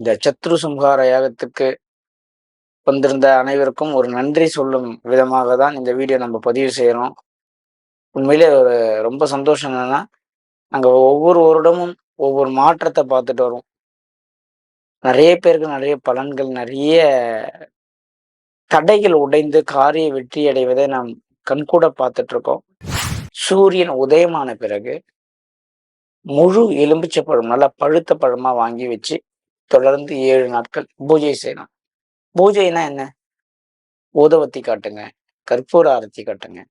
இந்த சத்ரு சம்ஹார யாகத்துக்கு வந்திருந்த அனைவருக்கும் ஒரு நன்றி சொல்லும் விதமாக தான் இந்த வீடியோ நம்ம பதிவு செய்கிறோம் உண்மையிலே ஒரு ரொம்ப சந்தோஷம் என்னன்னா நாங்கள் ஒவ்வொரு வருடமும் ஒவ்வொரு மாற்றத்தை பார்த்துட்டு வரோம். நிறைய பேருக்கு நிறைய பலன்கள் நிறைய தடைகள் உடைந்து காரிய வெற்றி அடைவதை நாம் கண்கூட பார்த்துட்டு இருக்கோம். சூரியன் உதயமான பிறகு முழு எலும்பிச்சை பழம் நல்லா பழுத்த பழமாக வாங்கி வச்சு தொடர்ந்து ஏழு நாட்கள். பூஜை செய்யணும். பூஜைனா என்ன? ஊதவத்தி காட்டுங்க. கற்பூர ஆரத்தி காட்டுங்க.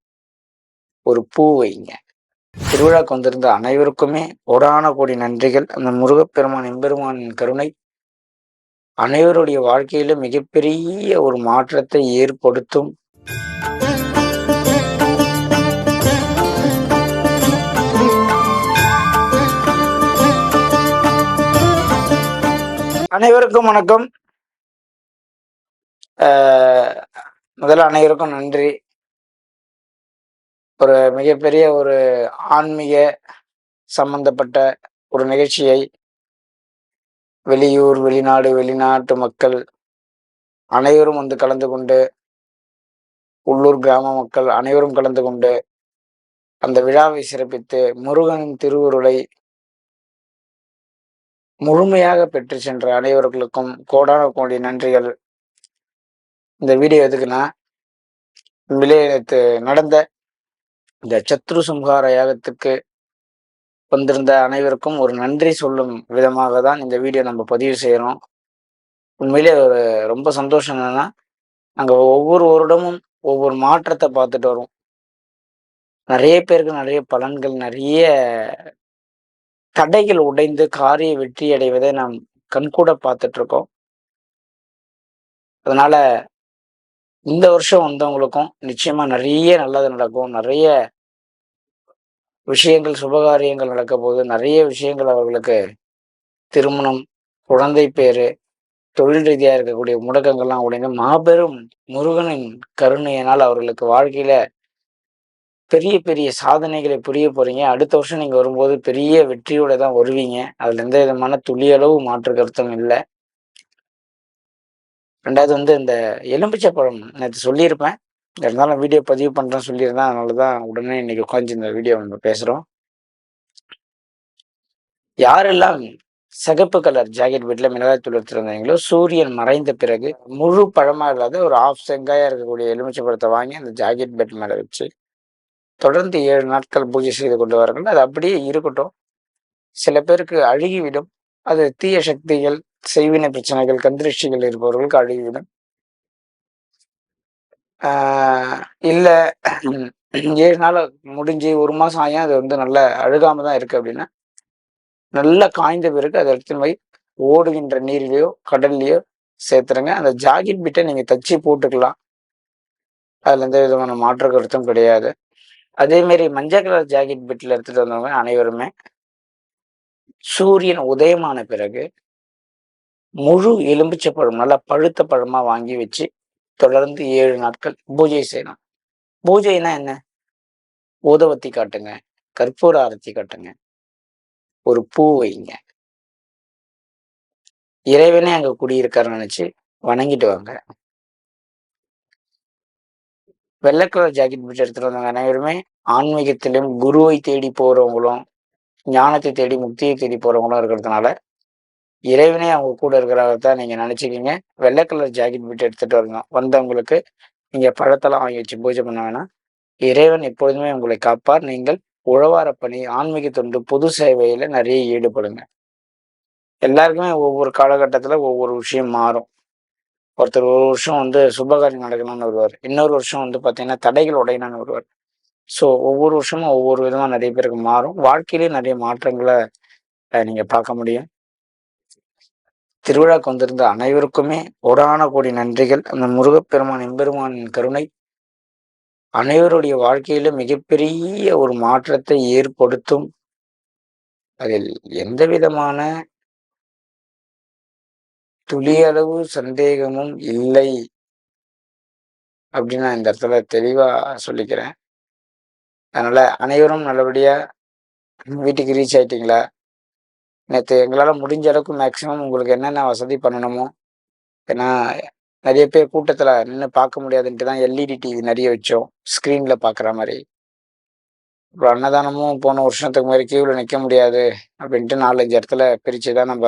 ஒரு பூ வைங்க. திருவிழாக்கு வந்திருந்த அனைவருக்குமே கோடான கோடி நன்றிகள். அந்த முருகப்பெருமான் எம்பெருமானின் கருணை அனைவருடைய வாழ்க்கையில மிகப்பெரிய ஒரு மாற்றத்தை ஏற்படுத்தும். அனைவருக்கும் வணக்கம். முதல்ல அனைவருக்கும் நன்றி. ஒரு மிகப்பெரிய ஒரு ஆன்மீக சம்பந்தப்பட்ட ஒரு நிகழ்ச்சியை வெளியூர் வெளிநாடு வெளிநாட்டு மக்கள் அனைவரும் வந்து கலந்து கொண்டு உள்ளூர் கிராம மக்கள் அனைவரும் கலந்து கொண்டு அந்த விழாவை சிறப்பித்து முருகனின் திருவுருளை முழுமையாக பெற்று சென்ற அனைவர்களுக்கும் கோடான கோடி நன்றிகள். இந்த வீடியோ எதுக்குன்னா உண்மையிலே நடந்த இந்த சத்ரு சம்ஹார யாகத்துக்கு வந்திருந்த அனைவருக்கும் ஒரு நன்றி சொல்லும் விதமாக தான் இந்த வீடியோ நம்ம பதிவு செய்கிறோம் உண்மையிலே ஒரு ரொம்ப சந்தோஷம் என்னன்னா நாங்கள் ஒவ்வொரு வருடமும் ஒவ்வொரு மாற்றத்தை பார்த்துட்டு வரோம். நிறைய பேருக்கு நிறைய பலன்கள் நிறைய தடைகள் உடைந்து காரிய வெற்றி அடைவதை நாம் கண்கூட பார்த்துட்டு இருக்கோம். அதனால இந்த வருஷம் வந்தவங்களுக்கும் நிச்சயமா நிறைய நல்லது நடக்கும். நிறைய விஷயங்கள் சுபகாரியங்கள் நடக்க போது நிறைய விஷயங்கள் அவர்களுக்கு திருமணம் குழந்தை பேரு தொழில் ரீதியாக இருக்கக்கூடிய முடக்கங்கள்லாம் உடைந்து மாபெரும் முருகனின் கருணையினால் அவர்களுக்கு வாழ்க்கையில பெரிய பெரிய சாதனைகளை புரிய போறீங்க. அடுத்த வருஷம் நீங்க வரும்போது பெரிய வெற்றியோட தான் வருவீங்க. அதுல எந்த விதமான துளியளவு மாற்று கருத்தும் இல்லை. ரெண்டாவது வந்து இந்த எலும்பிச்சை பழம் நேற்று சொல்லியிருப்பேன். இருந்தாலும் வீடியோ பதிவு பண்ணுறேன்னு சொல்லியிருந்தேன். அதனால தான் உடனே இன்னைக்கு உட்காந்து இந்த வீடியோ நம்ம பேசுகிறோம் யாரெல்லாம் சிகப்பு கலர் ஜாக்கெட் வீட்டில் மிளகாய் தூள் எடுத்துருந்தீங்களோ சூரியன் மறைந்த பிறகு முழு பழமாக இல்லாத ஒரு ஆஃப் செங்காயாக இருக்கக்கூடிய எலுமிச்சை பழத்தை வாங்கி அந்த ஜாக்கெட் பெட் மேலே வச்சு தொடர்ந்து ஏழு நாட்கள் பூஜை செய்து கொண்டு வாருங்கள் அது அப்படியே இருக்கட்டும். சில பேருக்கு அழுகிவிடும். அது தீய சக்திகள் செய்வினை பிரச்சனைகள் கந்திருஷ்டிகள் இருப்பவர்களுக்கு அழுகிவிடும். இல்லை ஏழு நாள் முடிஞ்சு ஒரு மாதம் ஆகியும் அது வந்து நல்ல அழுகாம தான் இருக்கு அப்படின்னா நல்லா காய்ந்த பிறகு அதை எடுத்துன்னு போய் ஓடுகின்ற நீர்லேயோ கடல்லையோ சேர்த்துருங்க. அந்த ஜாக்கெட் பிட்டை நீங்கள் தச்சு போட்டுக்கலாம். அதில் எந்த விதமான மாற்று கருத்தும் கிடையாது. அதேமாரி மஞ்சள் கலர் ஜாக்கெட் பிட்டில் எடுத்துகிட்டு வந்தவங்க அனைவருமே சூரியன் உதயமான பிறகு முழு எலும்பிச்சை பழம் நல்லா பழுத்த பழமாக வாங்கி வச்சு தொடர்ந்து ஏழு நாட்கள் பூஜை செய்யலாம் பூஜைனா என்ன? ஊதவத்தி காட்டுங்க கற்பூர ஆரத்தி காட்டுங்க ஒரு பூ வைங்க. இறைவனே அங்க குடியிருக்காருன்னு நினைச்சு வணங்கிட்டு வாங்க. வெள்ளை கலர் ஜாக்கெட் பிடிச்சி எடுத்துட்டு வந்தவங்க அனைவருமே. ஆன்மீகத்திலும் குருவை தேடி போறவங்களும் ஞானத்தை தேடி முக்தியை தேடி போறவங்களும் இருக்கிறதுனால இறைவனே அவங்க கூட இருக்கிறதான் நீங்க நினைச்சுக்கிங்க. வெள்ளை கலர் ஜாக்கெட் விட்டு எடுத்துட்டு வரணும். வந்தவங்களுக்கு நீங்க பழத்தெல்லாம் வாங்கி வச்சு பூஜை பண்ண வேணாம். இறைவன் எப்பொழுதுமே உங்களை காப்பார். நீங்கள் உழவார பணி ஆன்மீக தொண்டு பொது சேவையில நிறைய ஈடுபடுங்க. எல்லாருக்குமே ஒவ்வொரு காலகட்டத்துல ஒவ்வொரு விஷயம் மாறும். ஒருத்தர் ஒரு வருஷம் வந்து சுபகாரியம் நடக்கணும்னு வருவார். இன்னொரு வருஷம் வந்து பார்த்தீங்கன்னா தடைகள் உடையணும்னு வருவார். ஸோ ஒவ்வொரு வருஷமும் ஒவ்வொரு விதமாக நிறைய பேருக்கு மாறும். வாழ்க்கையிலேயே நிறைய மாற்றங்களை நீங்கள் பார்க்க முடியும். திருவிழாக்கு வந்திருந்த அனைவருக்குமே கோடான கோடி நன்றிகள். அந்த முருகப்பெருமான் எம்பெருமானின் கருணை அனைவருடைய வாழ்க்கையில மிகப்பெரிய ஒரு மாற்றத்தை ஏற்படுத்தும். அதில் எந்த விதமான துளியளவு சந்தேகமும் இல்லை. அப்படின்னு நான் இந்த இடத்துல தெளிவா சொல்லிக்கிறேன். அதனால அனைவரும் நல்லபடியா வீட்டுக்கு ரீச் ஆயிட்டீங்களா? நேற்று எங்களால் முடிஞ்ச அளவுக்கு மேக்ஸிமம் உங்களுக்கு என்னென்ன வசதி பண்ணணுமோ ஏன்னா நிறைய பேர் கூட்டத்தில் நின்று பார்க்க முடியாதுன்ட்டு தான் எல்இடி டிவி நிறைய வச்சோம். ஸ்க்ரீனில் பார்க்குற மாதிரி. அப்புறம் அன்னதானமும் போன வருஷத்துக்கு மாதிரி கியூவில் நிற்க முடியாது அப்படின்ட்டு நாலஞ்சு இடத்துல பிரித்து தான் நம்ம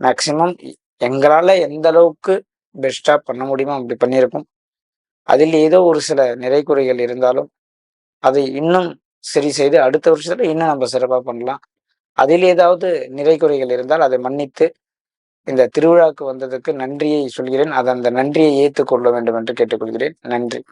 மேக்ஸிமம் எங்களால் எந்த அளவுக்கு பெஸ்ட்டாக பண்ண முடியுமோ அப்படி பண்ணியிருக்கோம். அதில் ஏதோ ஒரு சில நிறை குறைகள் இருந்தாலும் அதை இன்னும் சரி செய்து அடுத்த வருஷத்தில் இன்னும் நம்ம சிறப்பாக பண்ணலாம். அதில் ஏதாவது நிறை குறைகள் இருந்தால் அதை மன்னித்து இந்த திருவிழாவுக்கு வந்ததுக்கு நன்றியை சொல்கிறேன். அதை அந்த நன்றியை ஏற்றுக்கொள்ள வேண்டும் என்று கேட்டுக்கொள்கிறேன். நன்றி.